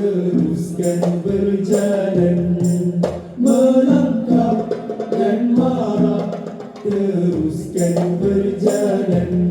teruskan berjalan melangkah dan marah. Teruskan berjalan.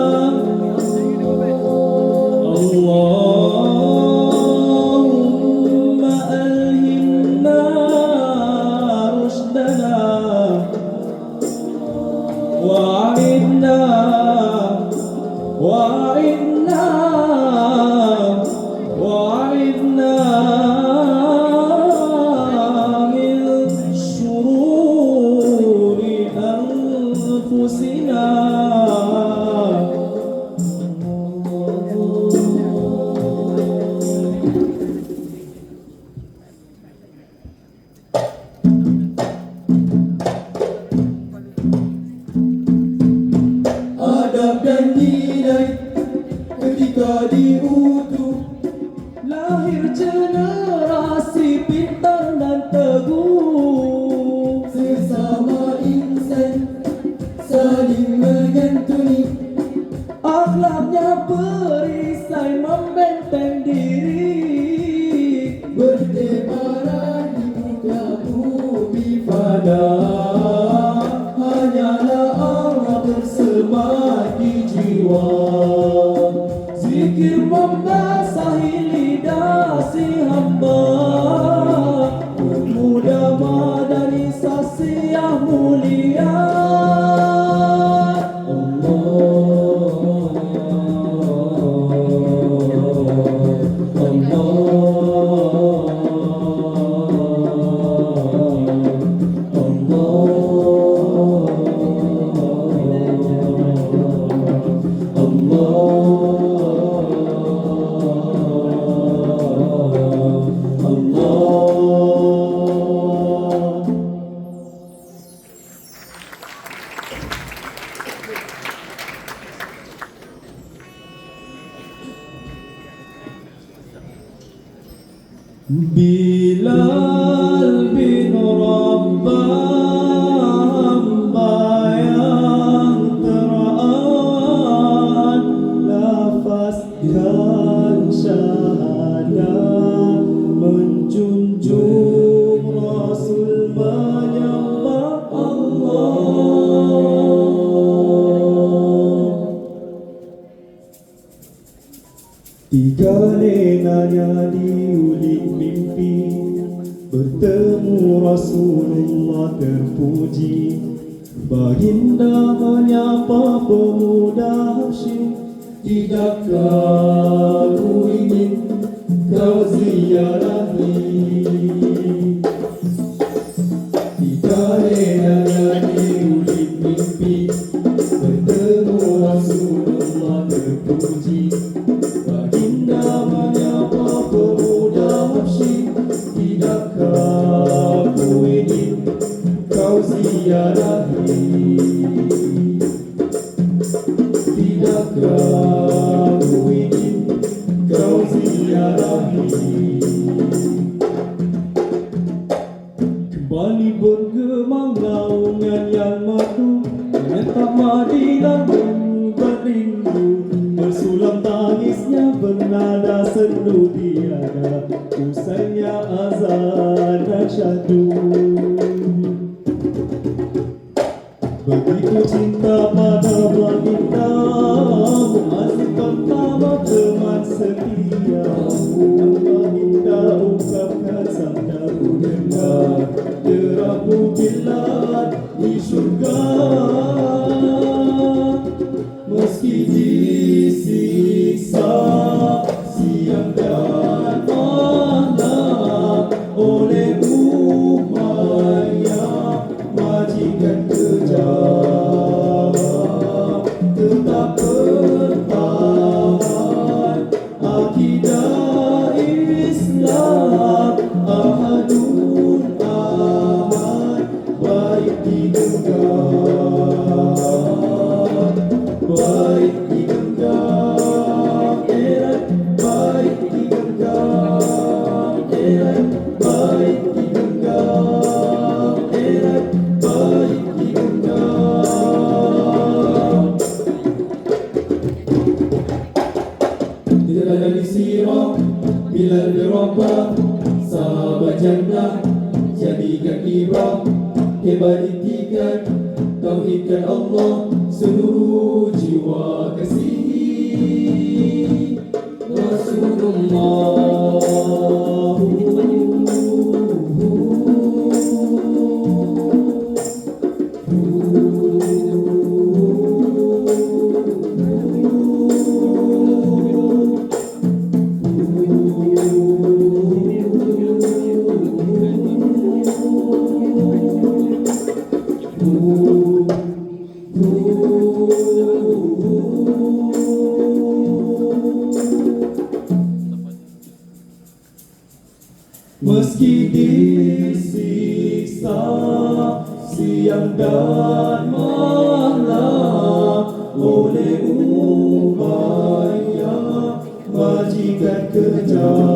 love. Bilal bin Rabbah hamba yang terawan Lafaz dan syahadat Menjunjung Rasul menyembah Tiga lengannya diulik mimpi. Bertemu Rasulullah terpuji. Baginda menyapa pemuda Hashim. Tidakkah ku ingin kau ziarahi pemuda Habsyi Tidakkah ku ingin kau ziarahi Tidakkah ku ingin kau ziarahi Kembali bergemang naungan yang merdu Menetap Madinah Begitu cinta pada baginda Muazzin pertama teman setia. Baginda ungkapkan sabda ku dengar Derahmu kilat di syurga Meski disiksa siang dan malam Oleh Di sirah Bila dirabah Sahabat jannah Jadikan ibrah. Hebat intikan Tauhidkan Allah Seluruh jiwa kasihi Rasulullah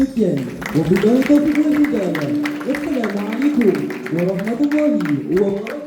Sypień, bo wygląda to wygląda. Jest to na maliku, bo na to woli, ułamana